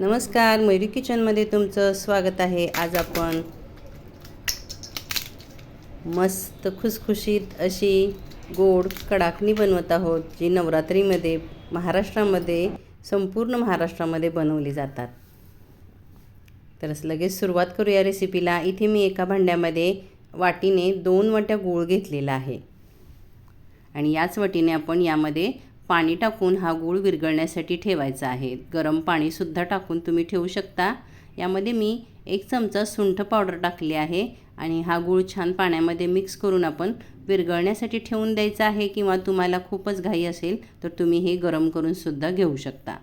नमस्कार मयुरी किचनमध्ये तुमचं स्वागत आहे. आज आपण मस्त खुसखुशीत अशी गोड कडाकणी बनवत आहोत जी नवरात्रीमध्ये महाराष्ट्रामध्ये संपूर्ण महाराष्ट्रामध्ये बनवली जातात. तर लगेच सुरुवात करू या रेसिपीला इथे मी एका भांड्यामध्ये वाटीने दोन वाट्या गूळ घेतलेला आहे. आणि याच वाटीने आपण यामध्ये पाणी टाकून हा गूळ विरघळण्यासाठी ठेवायचा आहे. गरम पाणीसुद्धा टाकून तुम्ही ठेवू शकता. यामध्ये मी एक चमचा सुंठ पावडर टाकली आहे आणि हा गूळ छान पाण्यामध्ये मिक्स करून आपण विरघळण्यासाठी ठेवून द्यायचा आहे किंवा तुम्हाला खूपच घाई असेल तर तुम्ही हे गरम करूनसुद्धा घेऊ शकता.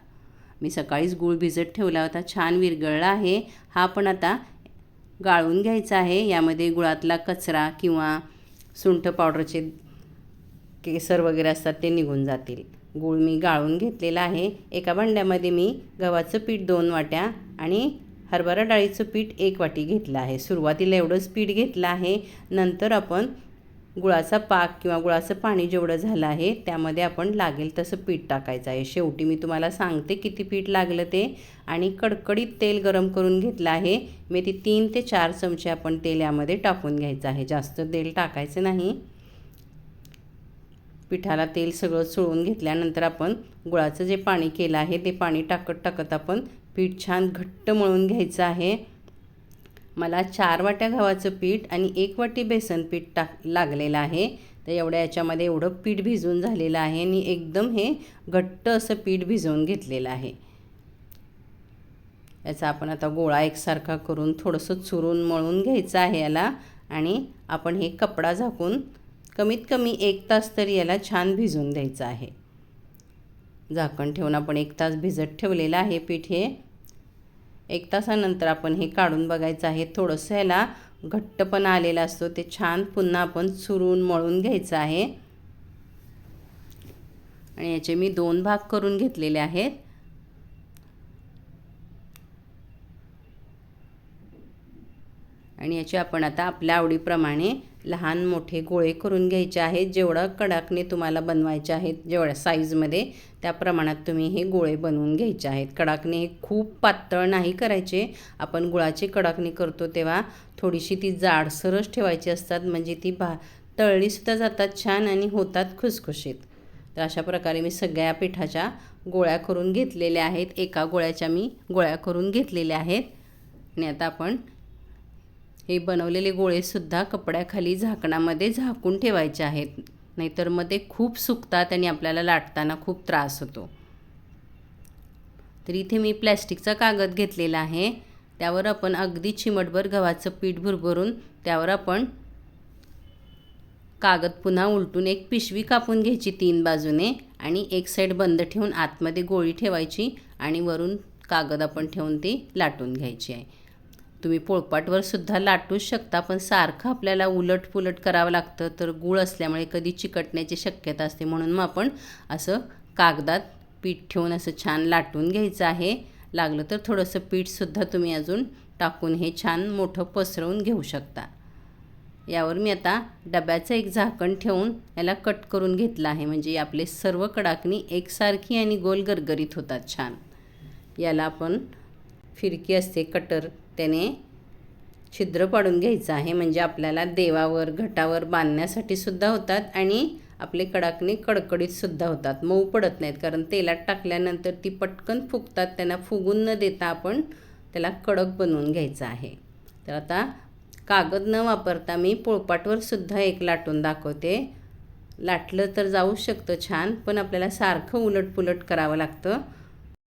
मी सकाळीच गूळ भिजत ठेवला होता. छान विरघळला आहे. हा पण आता गाळून घ्यायचा आहे. यामध्ये गुळातला कचरा किंवा सुंठ पावडरचे केसर वगैरे असतात ते निघून जातील. गूळ मी गाळून घेतलेला आहे. एका भांड्यामध्ये मी गव्हाचं पीठ दोन वाट्या आणि हरभरा डाळीचं पीठ एक वाटी घेतलं आहे. सुरुवातीला एवढंच पीठ घेतलं आहे. नंतर आपण गुळाचा पाक किंवा गुळाचं पाणी जेवढं झालं आहे त्यामध्ये आपण लागेल तसं पीठ टाकायचं आहे. शेवटी मी तुम्हाला सांगते किती पीठ लागलं ते. आणि कडकडीत तेल गरम करून घेतलं आहे. मी ती तीन ते चार चमचे आपण तेल यामध्ये टाकून घ्यायचं आहे. जास्त तेल टाकायचं नाही. पिठाला तेल सगळं चोळून घेतल्यानंतर आपण गुळाचं जे पाणी केलं आहे ते पाणी टाकत टाकत आपण पीठ छान घट्ट मळून घ्यायचं आहे. मला चार वाट्या गव्हाचं पीठ आणि एक वाटी बेसन पीठ टाक लागलेलं आहे. तर एवढ्या याच्यामध्ये एवढं पीठ भिजवून झालेलं आहे आणि एकदम हे घट्ट असं पीठ भिजवून घेतलेलं आहे. याचा आपण आता गोळा एकसारखा करून थोडंसं चुरून मळून घ्यायचं आहे याला आणि आपण हे कपडा झाकून कमीत कमी एक तास तरी याला छान भिजून द्यायचं आहे. झाकण ठेवून आपण एक तास भिजत ठेवलेलं आहे पीठ हे. एक तासानंतर आपण हे काढून बघायचं आहे. थोडंसं ह्याला घट्टपणा आलेला असतो ते छान पुन्हा आपण चुरून मळून घ्यायचं आहे. आणि याचे मी दोन भाग करून घेतलेले आहेत. आणि याचे आपण आता आपल्या आवडीप्रमाणे लहान मोठे गोळे करून घ्यायचे आहेत. जेवढं कडाकणे तुम्हाला बनवायचे आहेत जेवढ्या साईजमध्ये त्या प्रमाणात तुम्ही हे गोळे बनवून घ्यायचे आहेत. कडाकणे हे खूप पातळ नाही करायचे. आपण गुळाची कडाकणी करतो तेव्हा थोडीशी ती जाडसरच ठेवायची असतात. म्हणजे ती भा तळलीसुद्धा जातात छान आणि होतात खुसखुशीत. तर अशा प्रकारे मी सगळ्या पिठाच्या गोळ्या करून घेतलेल्या आहेत. एका गोळ्याच्या मी गोळ्या करून घेतलेल्या आहेत. आणि आता आपण हे बनवलेले गोळेसुद्धा कपड्याखाली झाकणामध्ये झाकून ठेवायचे आहेत. नाहीतर मग ते खूप सुकतात आणि आपल्याला लाटताना खूप त्रास होतो. तर इथे मी प्लॅस्टिकचा कागद घेतलेला आहे. त्यावर आपण अगदी चिमटभर गव्हाचं पीठ भरभरून त्यावर आपण कागद पुन्हा उलटून एक पिशवी कापून घ्यायची तीन बाजूने आणि एक साईड बंद ठेवून आतमध्ये गोळी ठेवायची आणि वरून कागद आपण ठेवून ती लाटून घ्यायची आहे. तुम्ही पोळपाटवर सुद्धा लाटूच शकता पण सारखं आपल्याला उलट पुलट करावं लागतं तर गूळ असल्यामुळे कधी चिकटण्याची शक्यता असते. म्हणून मग आपण असं कागदात पीठ ठेवून असं छान लाटून घ्यायचं आहे. लागलं तर थोडंसं पीठसुद्धा तुम्ही अजून टाकून हे छान मोठं पसरवून घेऊ शकता. यावर मी आता डब्याचं एक झाकण ठेवून याला कट करून घेतलं आहे. म्हणजे आपले सर्व कडाकणी एकसारखी आणि गोल गरगरीत होतात छान. याला आपण फिरकी असते कटर त्याने छिद्र पाडून घ्यायचं आहे. म्हणजे आपल्याला देवावर घटावर बांधण्यासाठी सुद्धा होतात आणि आपले कडाकणे कडकडीतसुद्धा होतात. मऊ पडत नाहीत कारण तेलात टाकल्यानंतर ती पटकन फुगतात. त्यांना फुगून न देता आपण त्याला कडक बनवून घ्यायचं आहे. तर आता कागद न वापरता मी पोळपाटवर सुद्धा एक लाटून दाखवते. लाटलं तर जाऊ शकतं छान पण आपल्याला सारखं उलटपुलट करावं लागतं.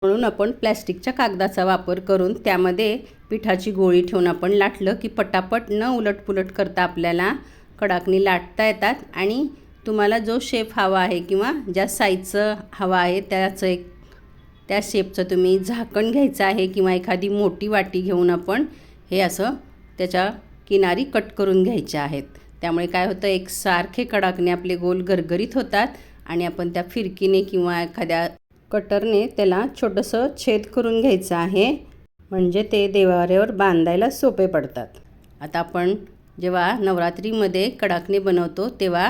म्हणून आपण प्लॅस्टिकच्या कागदाचा वापर करून त्यामध्ये पिठाची गोळी ठेवून आपण लाटलं की पटापट न उलटपुलट करता आपल्याला कडाकणी लाटता येतात. आणि तुम्हाला जो शेप हवा आहे किंवा ज्या साईजचं हवा आहे त्याचं एक त्या शेपचं तुम्ही झाकण घ्यायचं आहे किंवा एखादी मोठी वाटी घेऊन आपण हे असं त्याच्या किनारी कट करून घ्यायचे आहेत. त्यामुळे काय होतं एक सारखे कडाकणे आपले गोल गरगरीत होतात आणि आपण त्या फिरकीने किंवा एखाद्या कटरने त्याला छोटंसं छेद करून घ्यायचं आहे. म्हणजे ते देवाऱ्यावर बांधायला सोपे पडतात. आता आपण जेव्हा नवरात्रीमध्ये कडाकणे बनवतो तेव्हा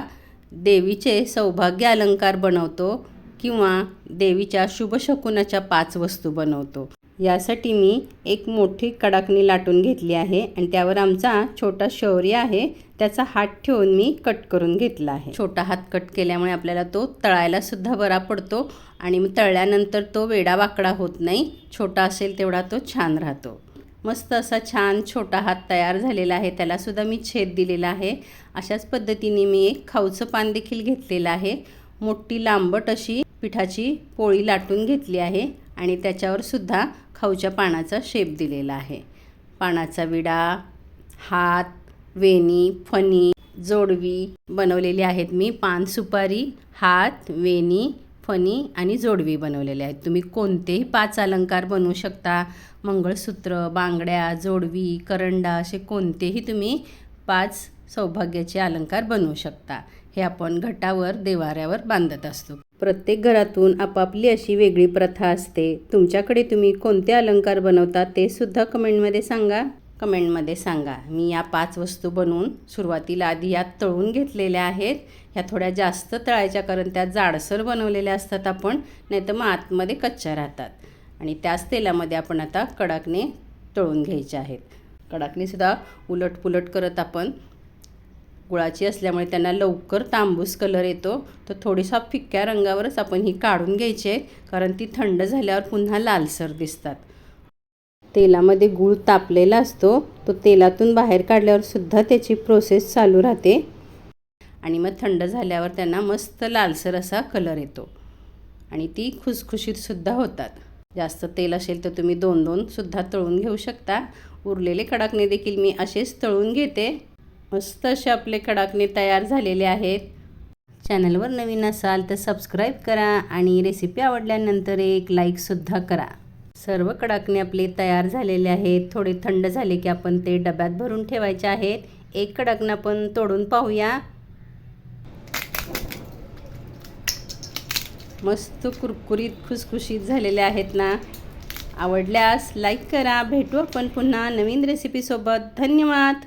देवीचे सौभाग्य अलंकार बनवतो किंवा देवीच्या शुभशकुनाच्या पाच वस्तू बनवतो. यासाठी मी एक मोठी कडाकणी लाटून घेतली आहे आणि त्यावर आमचा छोटा शौर्य आहे त्याचा हात ठेवून मी कट करून घेतला आहे. छोटा हात कट केल्यामुळे आपल्याला तो तळायलासुद्धा बरा पडतो आणि मग तळल्यानंतर तो वेडा वाकडा होत नाही छोटा असेल तेवढा तो छान राहतो. मस्त असा छान छोटा हात तयार झालेला आहे त्यालासुद्धा मी छेद दिलेला आहे. अशाच पद्धतीने मी एक खाऊचं पान देखील घेतलेलं आहे. मोठी लांबट अशी पिठाची पोळी लाटून घेतली आहे आणि त्याच्यावर सुद्धा खाऊच्या पानाचा शेप दिलेला आहे. पानाचा विडा हात वेणी फणी जोडवी बनवलेली आहेत. मी पान सुपारी हात वेणी फणी आणि जोडवी बनवलेले आहेत. तुम्ही कोणतेही पाच अलंकार बनवू शकता. मंगळसूत्र बांगड्या जोडवी करंडा असे कोणतेही तुम्ही पाच सौभाग्याचे अलंकार बनवू शकता. हे आपण घटावर देवाऱ्यावर बांधत असतो. प्रत्येक घरातून आपापली अशी वेगळी प्रथा असते. तुमच्याकडे तुम्ही कोणते अलंकार बनवता ते सुद्धा कमेंटमध्ये सांगा. कमेंटमध्ये सांगा. मी या पाच वस्तू बनवून सुरुवातीला आधी यात तळून घेतलेल्या आहेत. ह्या थोड्या जास्त तळायच्या कारण त्या जाडसर बनवलेल्या असतात आपण नाहीतर मग आतमध्ये कच्च्या राहतात. आणि त्याच तेलामध्ये आपण आता कडाकने तळून घ्यायचे आहेत. कडाकनेसुद्धा उलटपुलट करत आपण गुळाची असल्यामुळे त्यांना लवकर तांबूस कलर येतो. तर थोडीसा फिक्क्या रंगावरच आपण ही काढून घ्यायची आहे कारण ती थंड झाल्यावर पुन्हा लालसर दिसतात. तेलामध्ये गूळ तापलेला असतो तो तेलातून बाहेर काढल्यावर सुद्धा त्याची प्रोसेस चालू राहते. आणि मग थंड झाल्यावर त्यांना मस्त लालसर असा कलर येतो. आणि ती खुसखुशीतसुद्धा होतात. जास्त तेल असेल तर तुम्ही दोन दोन सुद्धा तळून घेऊ शकता. उरलेले कडाकणे देखील मी असेच तळून घेते. मस्त असे आपले कडाकणे तयार झालेले आहेत. चॅनलवर नवीन असाल तर सबस्क्राईब करा आणि रेसिपी आवडल्यानंतर एक लाईकसुद्धा करा. सर्व कडाकणे आपले तयार झालेले आहेत. थोडे थंड झाले की आपण ते डब्यात भरून ठेवायचे आहेत. एक कडाकणं आपण तोडून पाहूया. मस्त कुरकुरीत खुसखुशीत झालेले आहेत ना. आवडल्यास लाईक करा. भेटू आपण पुन्हा नवीन रेसिपीसोबत धन्यवाद!